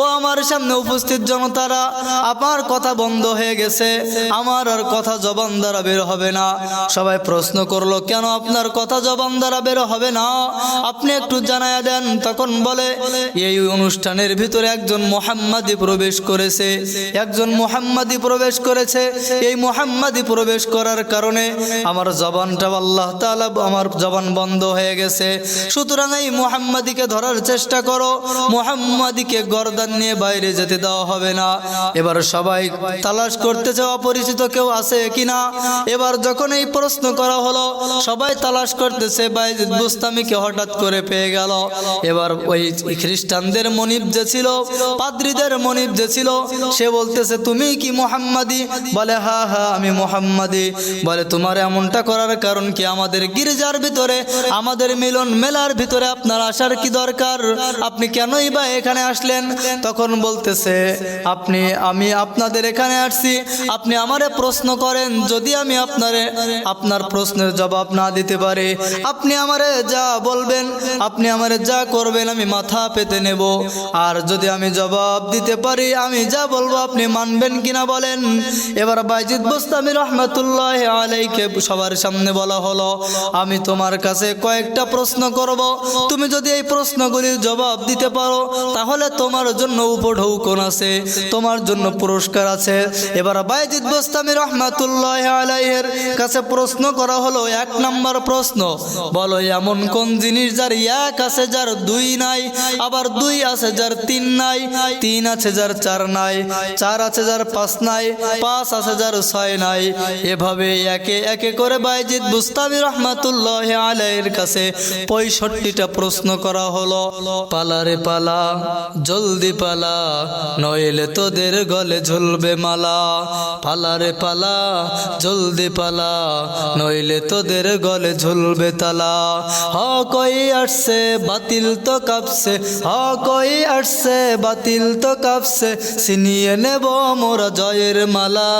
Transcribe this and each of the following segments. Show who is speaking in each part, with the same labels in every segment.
Speaker 1: ও আমার সামনে উপস্থিত জনতারা, আমার কথা বন্ধ হয়ে গেছে, আমার আর কথা জবান দ্বারা বের হবে না। সবাই প্রশ্ন করল, কেন আপনার কথা জবান দ্বারা বের হবে না? আপনি একটু জানায়া দেন, তখন বলে, এই অনুষ্ঠানের ভিতরে একজন মোহাম্মাদি প্রবেশ করেছে। একজন মোহাম্মদী প্রবেশ করেছে। এই মোহাম্মাদি প্রবেশ করার কারণে আমার জবানটা আল্লাহ তাআলা, আমার জবান বন্ধ হয়ে গেছে। সুতরাং এই মোহাম্মাদিকে ধরার চেষ্টা করো, মোহাম্মদীকে গর্দান নিয়ে বাইরে যেতে দেওয়া হবে না। এবার সবাই তালাশ করতেছে অপরিচিত কেউ আছে কিনা? এবার যখন এই প্রশ্ন করা হলো, সবাই তালাশ করতেছে বাইজিদ বুস্তামিকে হঠাৎ করে পেয়ে গেল। এবার ওই খ্রিস্টানদের মনিব যে ছিল, পাদ্রীদের মনিব যে ছিল, সে বলতেছে, তুমি কি মোহাম্মদী? বলে, হা হা, আমি মোহাম্মদী। বলে, তোমার এমনটা করার কারণ কি? আমাদের গির্জার ভিতরে, আমাদের মিলন মেলার ভিতরে আপনার আসার কি দরকার? আপনি কেনই বা এখানে আসলেন? তখন বলতেছে, আপনি, আমি আপনাদের এখানে আসছি। আপনি আমারে প্রশ্ন করেন, যদি আমি আপনারে, আপনার প্রশ্নের জবাব না দিতে পারি, আপনি আমারে যা বলবেন, আপনি আমারে যা করবেন, আমি মাথা পেতে নেব। আর যদি আমি জবাব দিতে পারি, আমি যা বলব, আপনি মানবেন কিনা বলেন? এবার বাইজিদ বুস্তামি রহমতুল্লাহ আলাইকে সবার সামনে বলা হলো, আমি তোমার কাছে কয়েকটা প্রশ্ন করব। তুমি যদি এই প্রশ্নগুলির জবাব দিতে পারো, তাহলে তোমার জন্য উপঢৌকন আছে, তোমার জন্য পুরস্কার আছে। এবার বাইজিদ বুস্তামি রহমতুল্লাহ আলাইহের কাছে প্রশ্ন করা হলো, এক নাম্বার প্রশ্ন, বলো, এমন কোন জিনিস যার এক আছে যার দুই নাই, আবার দুই আছে যার তিন নাই, তিন আছে যার চার নাই, চার আছে যার পাঁচ নাই, পাঁচ আছে যার ছয় নাই। এভাবে একে একে করে বাইজিদ বুস্তাবি রহমাতুল্লাহ আলাইয়ের কাছে পঁয়ষট্টিটা প্রশ্ন করা হলো, পালারে পালা, জলদি পালা, নইলে তোদের গলে ঝুলবে মালা। পালারে পালা, জলদি পালা, নইলে তোদের গলে ঝুলবে তালা। হ কই আসছে, বাতিল তো কাঁপছে। হ কই আসছে, বাতিল তো কাঁপছে। ছিনিয়ে নেব মোরা জয়ের মালা।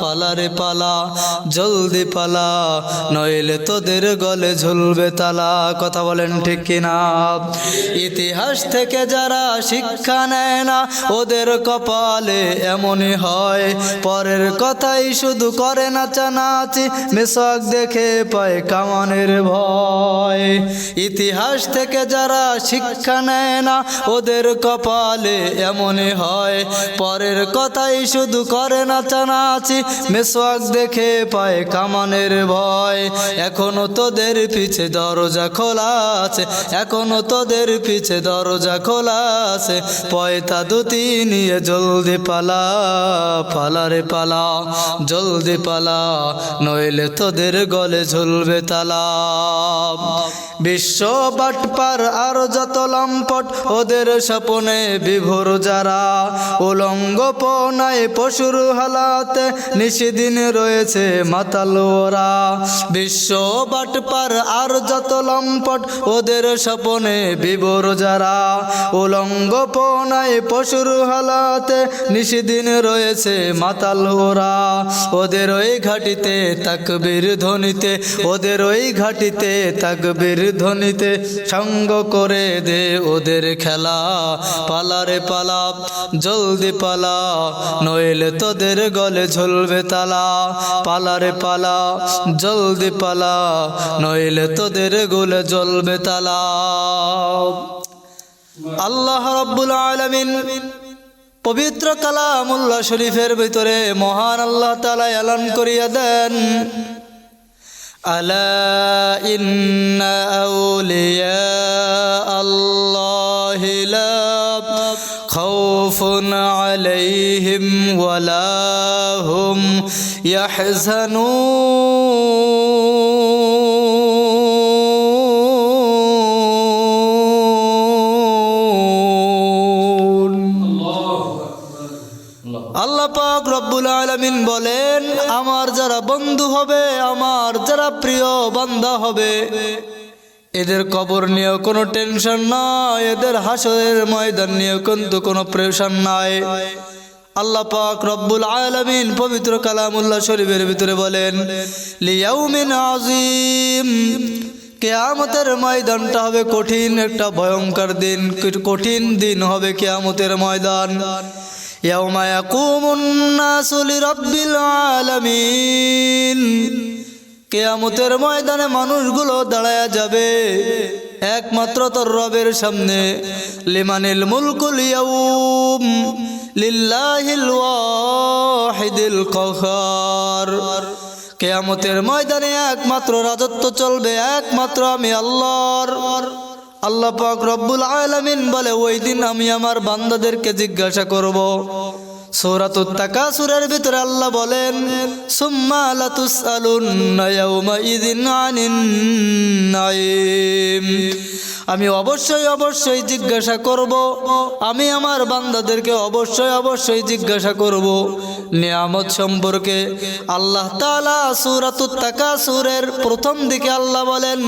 Speaker 1: পালারে পালা, জলদি পালা, নইলে তোদের গলে ঝুলবে তালা। কথা বলেন ঠিক কিনা? ইতিহাস থেকে যারা শিক্ষা নেয় না, ওদের কপালে এমনই হয়। পরের কথাই শুধু করে নাচানাচি, মেশক দেখে পায় কামানের ভয়। ইতিহাস থেকে যারা শিক্ষা নেয় না, ওদের কপালে এমনই হয়। পরের কথাই শুধু করে নাচানাচি, মেশক দেখে পায় কামানের ভয়। এখনও তোদের পিছে দরজা খোলা আছে, এখনও তোদের পিছে দরজা খোলা আছে। পয়তা দুতি নিয়ে জলদি পালা, পালারে পালা, জলদি পালা, নইলে তোদের গলে ঝুলবে তালা। বিশ্ব বাটপার আর যত লম্পট, ওদের স্বপনে বিভোর যারা উলঙ্গ পনায় পশুর হালাতে নিশিদিন রয়েছে মাতালোরা বিশ্ব বাটপার আর যত লম্পট, ওদের স্বপনে বিভোর যারা উলঙ্গ পনায় পশুর হালাতে, নিশিদিন রয়েছে মাতাল ওরা। ওদের ওই ঘাটিতে তাকবীর ধ্বনিতে, ওদের ওই ঘাটিতে তাকবীর ধ্বনিতে সঙ্গ করে দে ওদের খেলা। পালারে পালা, জলদি পালা, নইলে তোদের গলে ঝুলবে তালা। পালারে পালা, জলদি পালা, নইলে তোদের গলে জ্বলবে তালা। আল্লাহ রব্বুল আলমিন পবিত্র কালামুল্লাহ শরীফের ভিতরে মহান আল্লাহ তালা এলান করিয়া দেন। আলা আল্লাহ খাউফুন আলাইহিম হুম রব্বুল আলামিন বলেন, আমার যারা বন্ধু হবে, আমার যারা প্রিয় বান্দা হবে, এদের কবর নিয়েও কোনো টেনশন নাই, এদের হাসরের ময়দান নিয়েও কিন্তু কোনো প্রেশন নাই। আল্লাহ পাক রব্বুল আলামিন পবিত্র কালামুল্লাহ শরীফের ভিতরে বলেন, লিয়াউমিন আজিম কেয়ামতের ময়দানটা হবে কঠিন, একটা ভয়ঙ্কর দিন, কঠিন দিন হবে কেয়ামতের ময়দান। يوم يقوم الناس لرب العالمين কেয়ামতের ময়দানে মানুষগুলো দাঁড়ায়া যাবে একমাত্র তোর রবের সামনে লিমানিল মুলকুল ইয়াউম লিল্লাহিল ওয়াহিদিল কহার কেয়ামতের ময়দানে একমাত্র রাজত্ব চলবে একমাত্র আমি আল্লাহর আল্লাহ পাক রব্বুল আলামিন বলে, ওই দিন আমি আমার বান্দাদেরকে জিজ্ঞাসা করব। আল্লাহ বলেন, সুম্মা আমি অবশ্যই অবশ্যই জিজ্ঞাসা করব, আমি আমার বান্দাদেরকে অবশ্যই অবশ্যই জিজ্ঞাসা করব। নিয়ামত সম্পর্কে আল্লাহ তাআলা সূরাতুত তাকাসুরের প্রথম দিকে আল্লাহ বলেন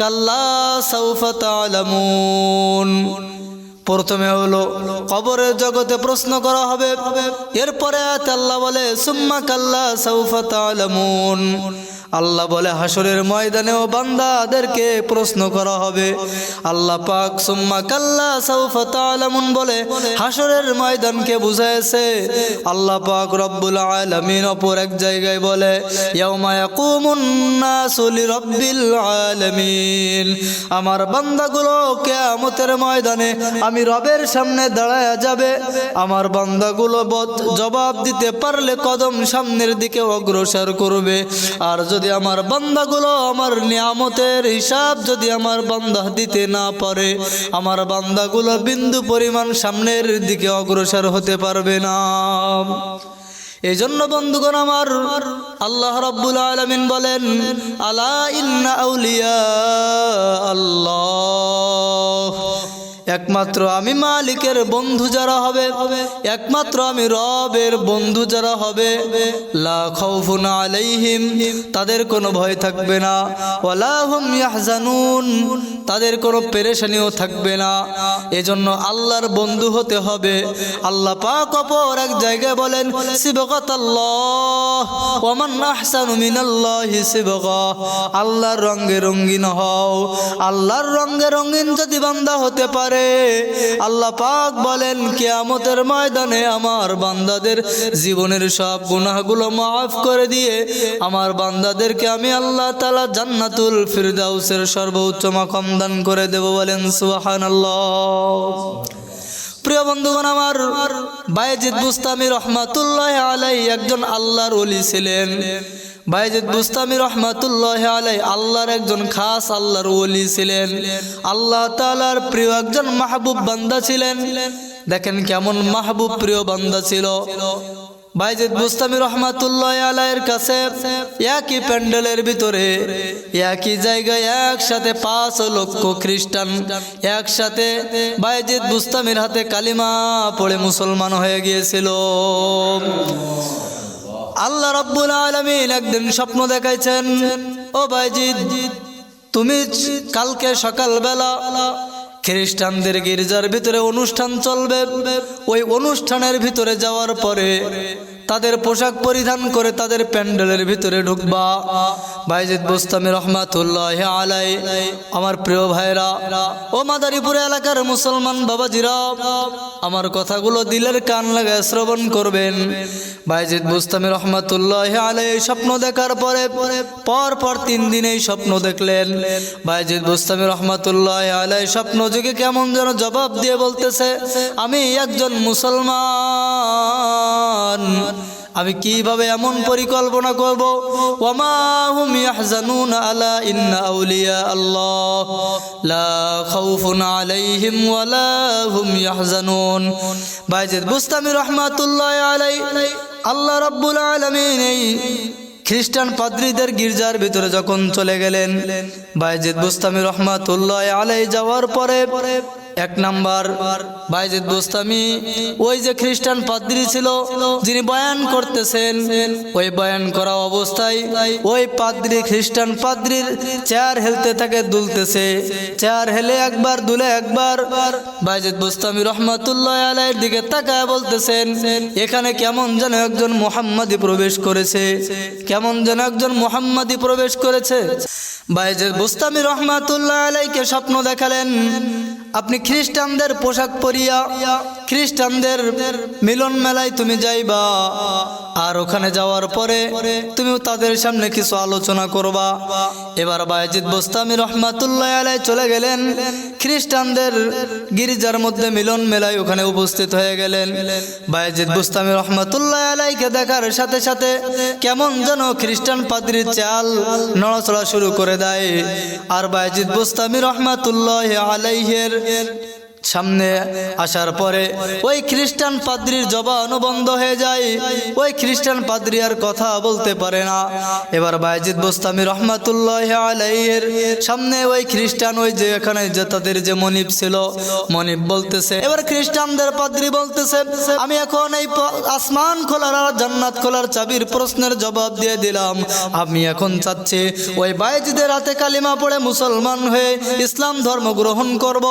Speaker 1: কাল্লা সৌফত আলমুন প্রথমে হলো, কবরের জগতে প্রশ্ন করা হবে, এরপরে আল্লাহ বলে, সুম্মা কাল্লা সৌফত তালামুন। আল্লাহ বলে হাসরের ময়দানেও বান্দাদেরকে প্রশ্ন করা হবে। আল্লাহ পাক সুম্মা কাল্লা সৌফা তালামুন বলে হাসরের ময়দানকে বুঝাইছে। আল্লাহ পাক রব্বুল আলামিন অপর এক জায়গায় বলে, ইয়াউমা ইয়াকুমুন নাসু লিরাব্বিল আলামিন। আমার বান্দাগুলো কিয়ামতের ময়দানে আমি রবের সামনে দাঁড়ায়া যাবে। আমার বান্দাগুলো জবাব দিতে পারলে কদম সামনের দিকে অগ্রসর করবে। আর যদি আমার বান্দাগুলো আমার নিয়ামতের হিসাব যদি আমার বান্দা দিতে না পারে, আমার বান্দাগুলো বিন্দু পরিমাণ সামনের দিকে অগ্রসর হতে পারবে না। এই জন্য বন্ধুগণ আমার আল্লাহ রাব্বুল আলামিন বলেন, আলা ইন্না আউলিয়া আল্লাহ। একমাত্র আমি মালিকের বন্ধু যারা হবে, একমাত্র আমি রবের বন্ধু যারা হবে। আলাইহিম, তাদের কোনো ভয় থাকবে না। ওয়ালা হুম তাদের কোনো পেরেশানিও থাকবে না। এজন্য আল্লাহর বন্ধু হতে হবে। আল্লাহ পাক অপর এক জায়গায় বলেন আল্লাহর রঙে রঙিন হও। আল্লাহর রঙে রঙিন যদি বান্দা হতে পারে আল্লাহ পাক বলেন, কিয়ামতের ময়দানে আমার বান্দাদের জীবনের সব গুনাহগুলো মাফ করে দিয়ে আমার বান্দাদেরকে আমি আল্লাহ তাআলা জান্নাতুল ফিরদাউসের সর্বোচ্চ মাকাম দান করে দেব বলেন, সুবহানাল্লাহ। প্রিয় বন্ধুগণ, আমার বায়েজিদ বুস্তামি রহমাতুল্লাহ আলাই একজন আল্লাহর ওলি ছিলেন। বাইজিদ বুস্তামি রহমাতুল্লাহ আলাই আল্লাহর একজন খাস আল্লাহর ওলি ছিলেন। আল্লাহ তাআলার প্রিয় একজন মাহবুব বান্দা ছিলেন। দেখেন কেমন মাহবুব প্রিয় বান্দা ছিল। বাইজিদ বুস্তামি রহমাতুল্লাহ আলাইয়ের কাছে একই প্যান্ডেলের ভিতরে, একই জায়গায় একসাথে পাঁচ লক্ষ খ্রিস্টান, একসাথে বাইজিদ বুস্তামির হাতে কালিমা পড়ে মুসলমান হয়ে গিয়েছিল। আল্লাহ রব্বুল আলমিন একদিন স্বপ্ন দেখাইছেন, ও বাইজিদ, তুমি কালকে সকালবেলা খ্রিস্টানদের গির্জার ভিতরে অনুষ্ঠান চলবে। ওই অনুষ্ঠানের ভিতরে যাওয়ার পরে তাদের পোশাক পরিধান করে তাদের প্যান্ডেলের ভিতরে ঢুকবা। বাইজিদ বুস্তামি রহমাতুল্লাহ আলাই আমার প্রিয় ভাইরা, ও মাদারীপুর এলাকার মুসলমান বাবাজিরা, আমার কথাগুলো দিলের কান লাগায় শ্রবণ করবেন। বাইজিদ বুস্তামি রহমাতুল্লাহ আলাই স্বপ্ন দেখার পরে, পর পর তিন দিন এই স্বপ্ন দেখলেন। বাইজিদ বুস্তামি রহমাতুল্লাহ আলাই স্বপ্ন যুগে কেমন যেন জবাব দিয়ে বলতেছে, আমি একজন মুসলমান। আমি কীভাবে এমন পরিকল্পনা করব? ওয়ামা হুম ইয়াহজানুন আলা ইন্না আউলিয়া আল্লাহ। লা খাউফুন আলাইহিম ওয়ালা হুম ইয়াহজানুন। বাইজিদ বুস্তামি রাহমাতুল্লাহ আলাই। আল্লাহ রাব্বুল আলামিন এই খ্রিস্টান পাদ্রীদের গির্জার ভিতরে যখন চলে গেলেন, বাইজিদ বুস্তামি রহমাতুল্লাহ আলাই যাওয়ার পরে এক নাম্বার, বাইজিদ বুস্তামি ওই যে খ্রিস্টান পাদ্রী ছিল, যিনি বয়ান করতেছেন, ওই বয়ান করা অবস্থায় ওই পাদ্রী খ্রিস্টান পাদ্রীর চেয়ার হেলতে থাকে দুলতেছে। চেয়ার হেলে একবার, দুলে একবার, বাইজিদ বুস্তামি রহমাতুল্লাহ আলাইয়ের দিকে তাকায় বলতেছেন, এখানে কেমন যেন একজন মোহাম্মদী প্রবেশ করেছে। কেমন যেন একজন মোহাম্মদী প্রবেশ করেছে। বাইজের বুস্তামি রহমাতুল্লাহ আলাইকে স্বপ্ন দেখালেন। আপনি খ্রিস্টানদের পোশাক পরিয়া, খ্রিস্টানদের মিলন মেলায় তুমি যাইবা। আর ওখানে যাওয়ার পরে তুমি তাদের সামনে কিছু আলোচনা করবা। এবার বায়জিদ বোস্তামি রহমাতুল্লাহ আলাই চলে গেলেন। খ্রিস্টানদের গির্জার মধ্যে মিলন মেলায় ওখানে উপস্থিত হয়ে গেলেন। বায়জিদ বুস্তামি রহমাতুল্লাহ আলাইকে দেখার সাথে সাথে কেমন যেন খ্রিস্টান পাদ্রির চাল নড়াচড়া শুরু করে দেয়। আর বায়জিদ বুস্তামি রহমাতুল্লাহ আলাইহের yer সামনে আসার পরে ওই খ্রিস্টান পাদ্রির জবান বন্ধ হয়ে যায়। ওই খ্রিস্টান পাদ্রি আর কথা বলতে পারে না। এবার বাইজিদ বোস্তামি রহমাতুল্লাহ আলাইয়ের সামনে ওই খ্রিস্টান ওই যে এখানে যে তাদের যে মনিব ছিল, মনিব বলতেছে, এবার খ্রিস্টানদের পাদ্রি বলতেছে, আমি এখন এই আসমান খোলার আর জান্নাত খোলার চাবির প্রশ্নের জবাব দিয়ে দিলাম। আমি এখন চাচ্ছি ওই বাইজিদের হাতে কালিমা পড়ে মুসলমান হয়ে ইসলাম ধর্ম গ্রহণ করব।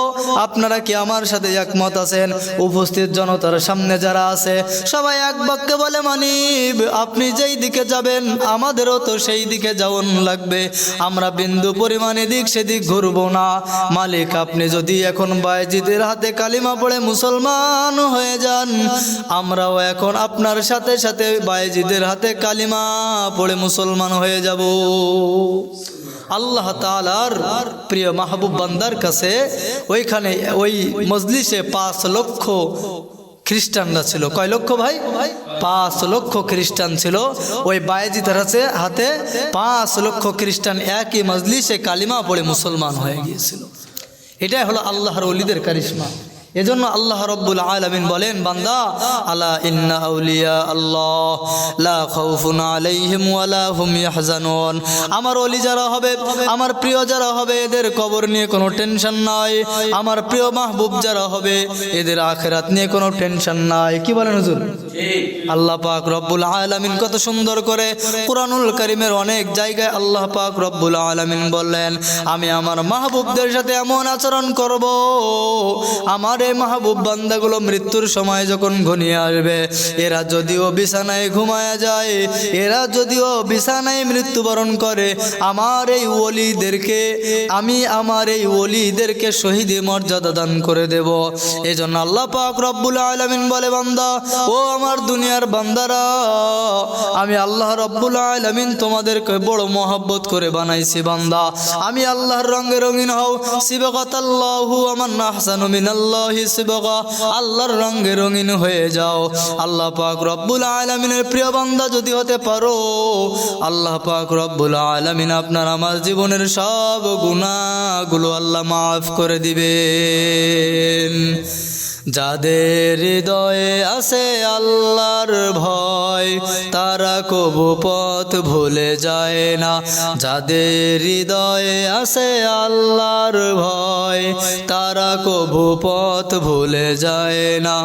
Speaker 1: আপনারা কি আমার সাথে একমত আছেন। উপস্থিত জনতার সামনে যারা আছে, সবাই এক বাক্যে বলে, মানিব, আপনি যেই দিকে যাবেন, আমাদেরও তো সেই দিকে যাওয়ান লাগবে। আমরা বিন্দু পরিমাণে দিক সেদিক ঘুরবো না। মালিক, আপনি যদি এখন বাইজিদের হাতে কালিমা পড়ে মুসলমান হয়ে যান, আমরাও এখন আপনার সাথে সাথে বাইজিদের হাতে কালিমা পড়ে মুসলমান হয়ে যাব। আল্লাহ তালার প্রিয় মাহবুব বান্দার কাছে ওইখানে ওই মজলিসে পাঁচ লক্ষ খ্রিস্টানরা ছিল। কয় লক্ষ ভাই? পাঁচ লক্ষ খ্রিস্টান ছিল। ওই বায়েজিদের হাতে হাতে পাঁচ লক্ষ খ্রিস্টান একই মজলিসে কালিমা পড়ে মুসলমান হয়ে গিয়েছিল। এটাই হলো আল্লাহর অলিদের কারিশমা। এজন্য আল্লাহ রব্বুল আলামিন বলেন, বান্দা, আলা ইন্না আউলিয়া আল্লাহ, লা খাউফুন আলাইহিম ওয়ালা হুম ইয়াহজানুন। আমার ওলি যারা হবে, আমার প্রিয় যারা হবে, এদের কবর নিয়ে কোনো টেনশন নাই। আমার প্রিয় মাহবুব যারা হবে, এদের আখেরাত নিয়ে কোনো টেনশন নাই। কি বলেন হুজুর? আল্লাহ পাক রব্বুল আলামিন কত সুন্দর করে কোরআনুল করিমের অনেক জায়গায় আল্লাহ পাক রব্বুল আলামিন বললেন, আমি আমার মাহবুবদের সাথে এমন আচরণ করব, আমার এই মাহবুব বান্দাগুলো মৃত্যুর সময় যখন ঘনিয়ে আসবে, এরা যদিও বিছানায় ঘুমায়া যায়, এরা যদিও বিছানায় মৃত্যুবরণ করে, আমার এই ওলিদেরকে, আমি আমার এই ওলিদেরকে শহীদি মর্যাদা দান করে দেব। জন্য আল্লাহ পাক রব্বুল আলমিন বলে, বান্দা, ও আমার দুনিয়ার বান্দারা, আমি আল্লাহ রব্বুল আলমিন তোমাদেরকে বড় মহব্বত করে বানাইছি, বান্দা। আমি আল্লাহর রঙে রঙিন হও। শিবগত আল্লাহু আমার নাহসানু মিনাল্লাহি আল্লাহর রঙে রঙিন হয়ে যাও। আল্লাহ পাক রব্বুল আলমিনের প্রিয় বান্দা যদি হতে পারো, আল্লাহ পাক রব্বুল আলমিন আপনার আমার জীবনের সব গুণাগুলো আল্লাহ মাফ করে দিবেন। যাদের হৃদয়ে আছে আল্লাহর ভয়, তারা কবু পথ ভুলে যায় না। যাদের হৃদয়ে আছে আল্লাহর ভয়, তারা কবু পথ ভুলে যায় না।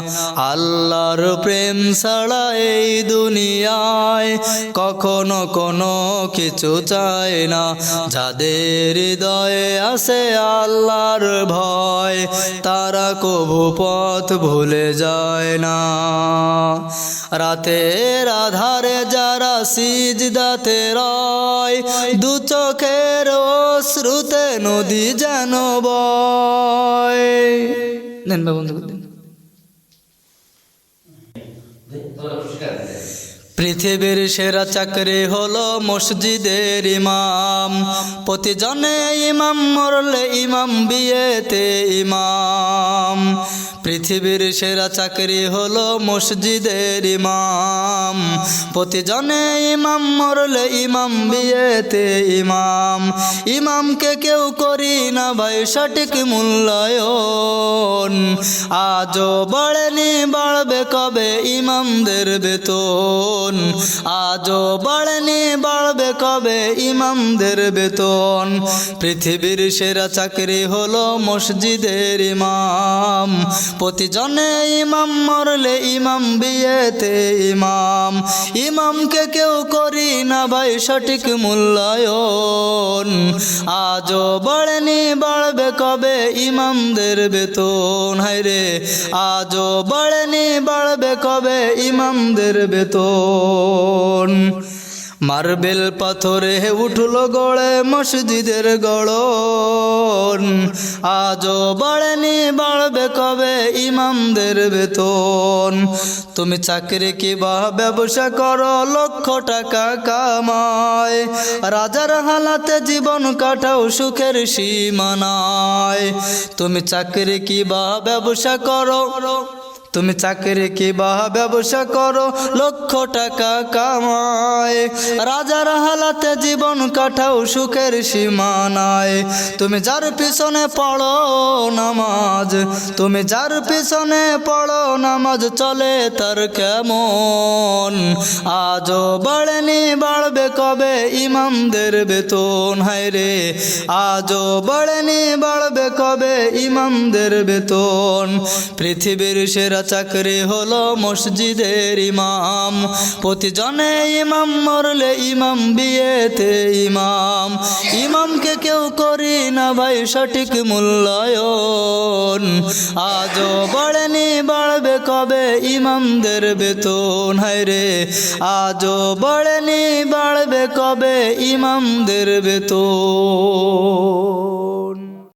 Speaker 1: আল্লাহর প্রেম ছাড়া এই দুনিয়ায় কখনো কোনো কিছু চায় না। যাদের হৃদয়ে আছে আল্লাহর ভয়, তারা কবু পথ ভুলে যায় না। রাতের আধারে যারা সিজদাতে রয়, দু চোখের শ্রুতে নদী যেন বয়। নেন বা দিন পৃথিবীর সেরা চাকরি হলো মসজিদের ইমাম। প্রতিজনে ইমাম, মরলে ইমাম, বিয়েতে ইমাম। পৃথিবীর সেরা চাকরি হলো মসজিদের ইমাম। প্রতিজনে ইমাম মরলে ইমাম বিয়েতে ইমাম। ইমামকে কেউ করি না ভাই সঠিক মূল্যায়ন। আজও বাড়েনি, বাড়বে কবে ইমামদের বেতন? আজও বাড়েনি, বাড়বে কবে ইমামদের বেতন? পৃথিবীর সেরা চাকরি হলো মসজিদের ইমাম। প্রতিজনে ইমাম মরলে ইমাম বিয়েতে ইমাম। ইমামকে কেউ করি না ভাই সঠিক মূল্যায়ন। আজও বাড়েনি বাড়বে কবে ইমামদের বেতন? হায়রে, আজও বাড়েনি বাড়বে কবে ইমামদের বেতন? মার্বেল পাথরে উঠল গড়ে মসজিদের গড়ন। আজও বাড়েনি বাড়বে কবে ইমামদের বেতন। তুমি চাকরি কি বা ব্যবসা করো, লক্ষ টাকা কামায়। রাজার হালাতে জীবন কাটাও সুখের সীমানায়। তুমি চাকরি কি বা ব্যবসা করো তুমি চাকরি কি বা ব্যবসা করো? লক্ষ টাকা কামায়। রাজার হালাতে জীবন কাটাও সুখের সীমানায়। তুমি যার পিছনে পড়ো নামাজ, তুমি যার পিছনে পড়ো নামাজ চলে তার কেমন? আজও বাড়েনি, বাড়বে কবে ইমামদের বেতন? হায় রে, আজও বাড়েনি, বাড়বে কবে ইমামদের বেতন? পৃথিবীর সেরা চাকরি হলো মসজিদের ইমাম। প্রতিজনে ইমাম মরলে ইমাম বিয়েতে ইমাম। ইমামকে কেউ করি না ভাই সঠিক মূল্যায়ন। আজও বাড়েনি বাড়বে কবে ইমামদের বেতন? রে আজও বাড়েনি বাড়বে কবে ইমামদের বেতন?